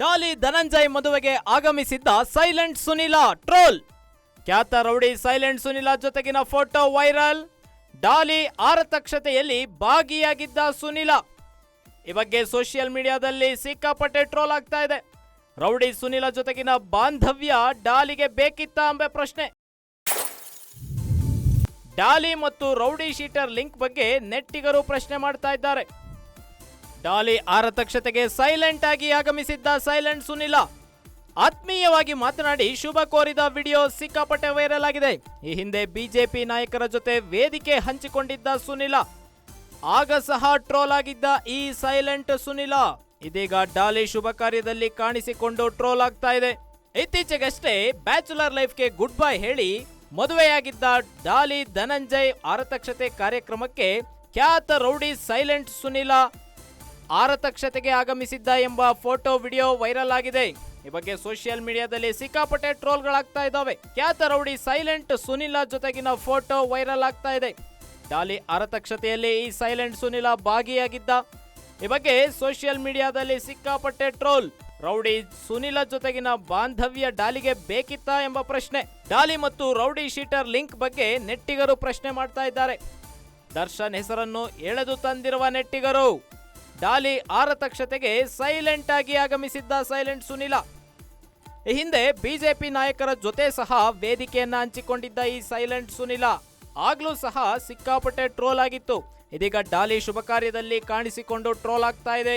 ಡಾಲಿ ಧನಂಜಯ್ ಮದುವೆಗೆ ಆಗಮಿಸಿದ್ದ silent Sunila, troll. ಖ್ಯಾತ ರೌಡಿ ಸೈಲೆಂಟ್ ಸುನಿಲ ಜೊತೆಗಿನ ಫೋಟೋ ವೈರಲ್. ಡಾಲಿ ಆರತಕ್ಷತೆಯಲ್ಲಿ ಭಾಗಿಯಾಗಿದ್ದ ಸುನಿಲ. ಈ ಬಗ್ಗೆ ಸೋಷಿಯಲ್ ಮೀಡಿಯಾದಲ್ಲಿ ಸಿಕ್ಕಾಪಟ್ಟೆ ಟ್ರೋಲ್ ಆಗ್ತಾ ಇದೆ. ರೌಡಿ ಸುನಿಲ ಜೊತೆಗಿನ ಬಾಂಧವ್ಯ ಡಾಲಿಗೆ ಬೇಕಿತ್ತಾ ಎಂಬ ಪ್ರಶ್ನೆ. ಡಾಲಿ ಮತ್ತು ರೌಡಿ ಶೀಟರ್ ಲಿಂಕ್ ಬಗ್ಗೆ ನೆಟ್ಟಿಗರು ಪ್ರಶ್ನೆ ಮಾಡ್ತಾ ಇದ್ದಾರೆ. ಡಾಲಿ ಆರತಕ್ಷತೆಗೆ ಸೈಲೆಂಟ್ ಆಗಿ ಆಗಮಿಸಿದ್ದ ಸೈಲೆಂಟ್ ಸುನಿಲ. ಆತ್ಮೀಯವಾಗಿ ಮಾತನಾಡಿ ಶುಭ ಕೋರಿದ ವಿಡಿಯೋ ಸಿಕ್ಕಾಪಟ್ಟೆ ವೈರಲ್ ಆಗಿದೆ. ಈ ಹಿಂದೆ ಬಿಜೆಪಿ ನಾಯಕರ ಜೊತೆ ವೇದಿಕೆ ಹಂಚಿಕೊಂಡಿದ್ದ ಸುನಿಲ. ಆಗ ಸಹ ಟ್ರೋಲ್ ಆಗಿದ್ದ ಈ ಸೈಲೆಂಟ್ ಸುನಿಲ. ಇದೀಗ ಡಾಲಿ ಶುಭ ಕಾರ್ಯದಲ್ಲಿ ಕಾಣಿಸಿಕೊಂಡು ಟ್ರೋಲ್ ಆಗ್ತಾ ಇದೆ. ಇತ್ತೀಚೆಗಷ್ಟೇ ಬ್ಯಾಚುಲರ್ ಲೈಫ್ಗೆ ಗುಡ್ ಬೈ ಹೇಳಿ ಮದುವೆಯಾಗಿದ್ದ ಡಾಲಿ ಧನಂಜಯ್ ಆರತಕ್ಷತೆ ಕಾರ್ಯಕ್ರಮಕ್ಕೆ ಖ್ಯಾತ ರೌಡಿ ಸೈಲೆಂಟ್ ಸುನಿಲ ಆರತಕ್ಷತೆಗೆ ಆಗಮಿಸಿದ್ದ ಎಂಬ ಫೋಟೋ ವಿಡಿಯೋ ವೈರಲ್ ಆಗಿದೆ. ಈ ಬಗ್ಗೆ ಸೋಷಿಯಲ್ ಮೀಡಿಯಾದಲ್ಲಿ ಸಿಕ್ಕಾಪಟ್ಟೆ ಟ್ರೋಲ್ಗಳಾಗ್ತಾ ಇದ್ದಾವೆ. ಖ್ಯಾತ ರೌಡಿ ಸೈಲೆಂಟ್ ಸುನಿಲ ಜೊತೆಗಿನ ಫೋಟೋ ವೈರಲ್ ಆಗ್ತಾ ಇದೆ. ಡಾಲಿ ಆರತಕ್ಷತೆಯಲ್ಲಿ ಈ ಸೈಲೆಂಟ್ ಸುನಿಲ ಭಾಗಿಯಾಗಿದ್ದ. ಈ ಬಗ್ಗೆ ಸೋಷಿಯಲ್ ಮೀಡಿಯಾದಲ್ಲಿ ಸಿಕ್ಕಾಪಟ್ಟೆ ಟ್ರೋಲ್. ರೌಡಿ ಸುನಿಲ ಜೊತೆಗಿನ ಬಾಂಧವ್ಯ ಡಾಲಿಗೆ ಬೇಕಿತ್ತಾ ಎಂಬ ಪ್ರಶ್ನೆ. ಡಾಲಿ ಮತ್ತು ರೌಡಿ ಶೀಟರ್ ಲಿಂಕ್ ಬಗ್ಗೆ ನೆಟ್ಟಿಗರು ಪ್ರಶ್ನೆ ಮಾಡ್ತಾ ಇದ್ದಾರೆ. ದರ್ಶನ್ ಹೆಸರನ್ನು ಎಳೆದು ತಂದಿರುವ ನೆಟ್ಟಿಗರು. ಡಾಲಿ ಆರತಕ್ಷತೆಗೆ ಸೈಲೆಂಟ್ ಆಗಿ ಆಗಮಿಸಿದ್ದ ಸೈಲೆಂಟ್ ಸುನಿಲ. ಈ ಹಿಂದೆ ಬಿಜೆಪಿ ನಾಯಕರ ಜೊತೆ ಸಹ ವೇದಿಕೆಯನ್ನ ಹಂಚಿಕೊಂಡಿದ್ದ ಈ ಸೈಲೆಂಟ್ ಸುನಿಲ. ಆಗ್ಲೂ ಸಹ ಸಿಕ್ಕಾಪಟ್ಟೆ ಟ್ರೋಲ್ ಆಗಿತ್ತು. ಇದೀಗ ಡಾಲಿ ಶುಭ ಕಾರ್ಯದಲ್ಲಿ ಕಾಣಿಸಿಕೊಂಡು ಟ್ರೋಲ್ ಆಗ್ತಾ ಇದೆ.